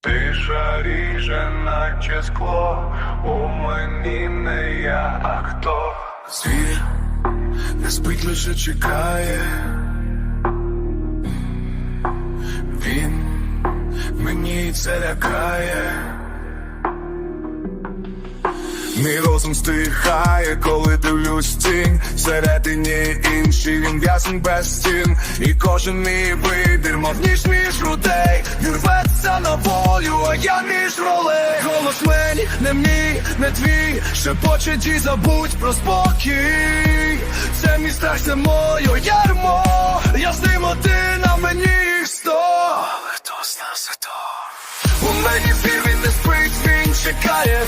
Тиша ріже, наче скло, у мені не я, а хто. Звір не спить, лише чекає. Він мені це лякає. Мій розум стихає, коли дивлюсь тінь. Всередині інший він в'язень без стін. І кожен мій вибір, мов ніж між грудей. Він на волю, а я між ролей. Голос мені, не мій, не твій. Шепоче ді забудь про спокій. Це мій страх, це моє ярмо. Я з ним один, а мені їх сто. Хто з нас хто? У мені звір він не спить, він чекає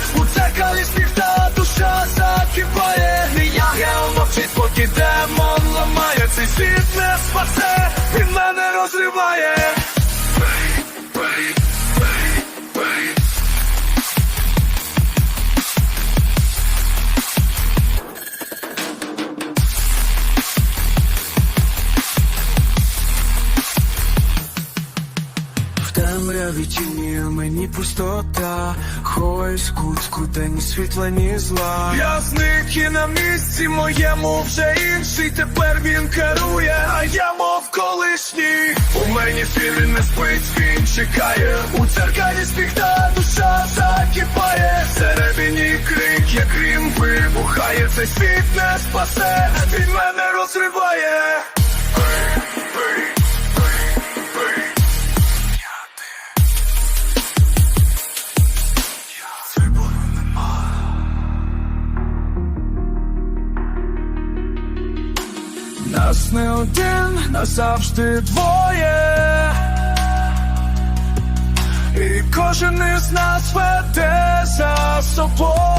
мене В темряві мені пустота. Ховаюсь кутку, де ні світла, ні зла. Я зник і на місці моєму вже інший Тепер він керує, а я мов колишній. У мені він не спить, він чекає. У дзеркалі сміх та душа закипає. Всередині крик, як крім вибухає. Цей світ не спасе, він мене розриває Нас не один, нас завжди двоє. І кожен із нас веде за собою.